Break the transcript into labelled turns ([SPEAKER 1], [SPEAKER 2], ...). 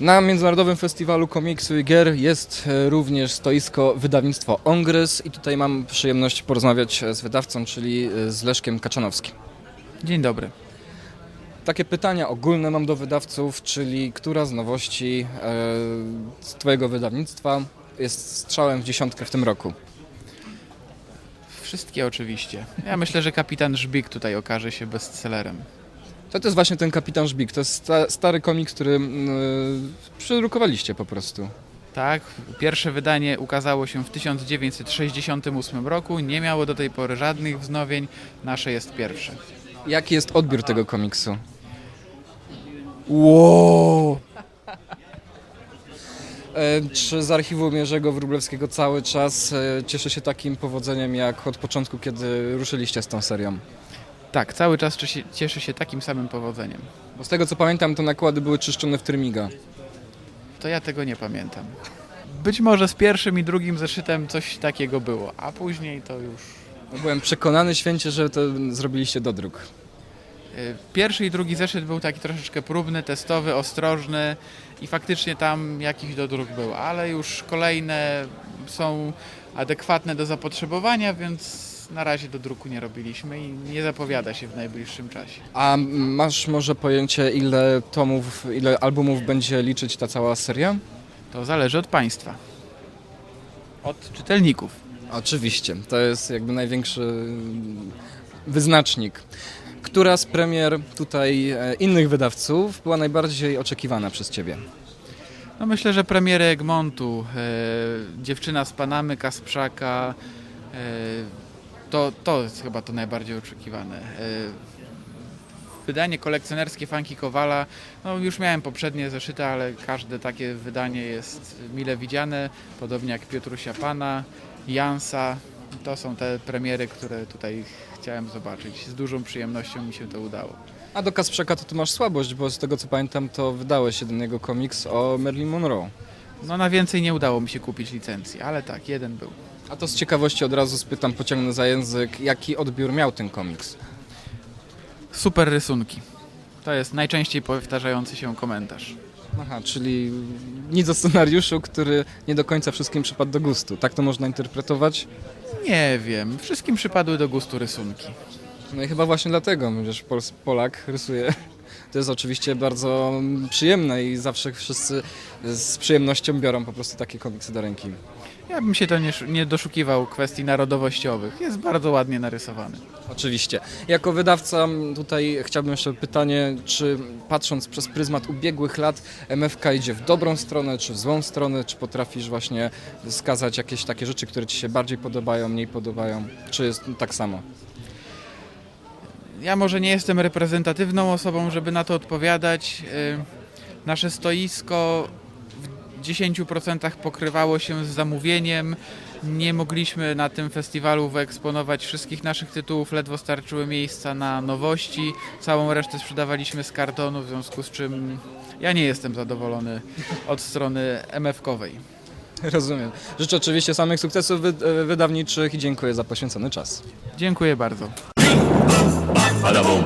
[SPEAKER 1] Na Międzynarodowym Festiwalu Komiksu i Gier jest e, również stoisko wydawnictwo Ongres i tutaj mam przyjemność porozmawiać e, z wydawcą, czyli e, z Leszkiem Kaczanowskim.
[SPEAKER 2] Dzień dobry.
[SPEAKER 1] Takie pytania ogólne mam do wydawców, czyli która z nowości e, z Twojego wydawnictwa jest strzałem w dziesiątkę w tym roku?
[SPEAKER 2] Wszystkie oczywiście. Ja myślę, że kapitan Żbik tutaj okaże się bestsellerem.
[SPEAKER 1] To, to jest właśnie ten Kapitan Żbik, to jest sta, stary komiks, który mm, e, przedrukowaliście po prostu.
[SPEAKER 2] Tak, pierwsze wydanie ukazało się w 1968 roku, nie miało do tej pory żadnych wznowień, nasze jest pierwsze.
[SPEAKER 1] Jaki jest odbiór tego komiksu? Wow! E, Czy z archiwum Jerzego Wróblewskiego cały czas e, cieszy się takim powodzeniem jak od początku, kiedy ruszyliście z tą serią?
[SPEAKER 2] Tak, cały czas cieszy- się takim samym powodzeniem.
[SPEAKER 1] Bo z tego co pamiętam, to nakłady były czyszczone w Trymiga.
[SPEAKER 2] To ja tego nie pamiętam. Być może z pierwszym i drugim zeszytem coś takiego było, a później to już...
[SPEAKER 1] Byłem przekonany święcie, że to zrobiliście do druk.
[SPEAKER 2] Y, Pierwszy i drugi zeszyt był taki troszeczkę próbny, testowy, ostrożny i faktycznie tam jakiś dodruk był, ale już kolejne są adekwatne do zapotrzebowania, więc na razie do druku nie robiliśmy i nie zapowiada się w najbliższym czasie.
[SPEAKER 1] A masz może pojęcie, ile tomów, ile albumów będzie liczyć ta cała seria?
[SPEAKER 2] To zależy od państwa. Od czytelników.
[SPEAKER 1] Oczywiście, to jest jakby największy wyznacznik. Która z premier tutaj e, innych wydawców była najbardziej oczekiwana przez Ciebie?
[SPEAKER 2] No myślę, że premiery Egmontu, e, Dziewczyna z Panamy, Kasprzaka, e, to, to jest chyba to najbardziej oczekiwane. E, wydanie kolekcjonerskie Funky Kowala, no już miałem poprzednie zeszyty, ale każde takie wydanie jest mile widziane, podobnie jak Piotrusia Pana, Jansa. To są te premiery, które tutaj chciałem zobaczyć. Z dużą przyjemnością mi się to udało.
[SPEAKER 1] A do Kasprzaka to Ty masz słabość, bo z tego co pamiętam to wydałeś jeden jego komiks o Marilyn Monroe.
[SPEAKER 2] No na więcej nie udało mi się kupić licencji, ale tak, jeden był.
[SPEAKER 1] A to z ciekawości od razu spytam, pociągnę za język, jaki odbiór miał ten komiks?
[SPEAKER 2] Super rysunki. To jest najczęściej powtarzający się komentarz.
[SPEAKER 1] Aha, czyli nic o scenariuszu, który nie do końca wszystkim przypadł do gustu. Tak to można interpretować?
[SPEAKER 2] Nie wiem, wszystkim przypadły do gustu rysunki.
[SPEAKER 1] No i chyba właśnie dlatego, przecież Pols- Polak rysuje. To jest oczywiście bardzo przyjemne i zawsze wszyscy z przyjemnością biorą po prostu takie komiksy do ręki.
[SPEAKER 2] Ja bym się to nie, nie doszukiwał kwestii narodowościowych. Jest bardzo ładnie narysowany.
[SPEAKER 1] Oczywiście. Jako wydawca tutaj chciałbym jeszcze pytanie, czy patrząc przez pryzmat ubiegłych lat MFK idzie w dobrą stronę, czy w złą stronę, czy potrafisz właśnie wskazać jakieś takie rzeczy, które Ci się bardziej podobają, mniej podobają, czy jest tak samo?
[SPEAKER 2] Ja może nie jestem reprezentatywną osobą, żeby na to odpowiadać. Y, Nasze stoisko w 10% pokrywało się z zamówieniem. Nie mogliśmy na tym festiwalu wyeksponować wszystkich naszych tytułów, ledwo starczyły miejsca na nowości. Całą resztę sprzedawaliśmy z kartonu, w związku z czym ja nie jestem zadowolony od strony MF-kowej.
[SPEAKER 1] Rozumiem. Życzę oczywiście samych sukcesów wy- wydawniczych i dziękuję za poświęcony czas.
[SPEAKER 2] Dziękuję bardzo. Badaboom.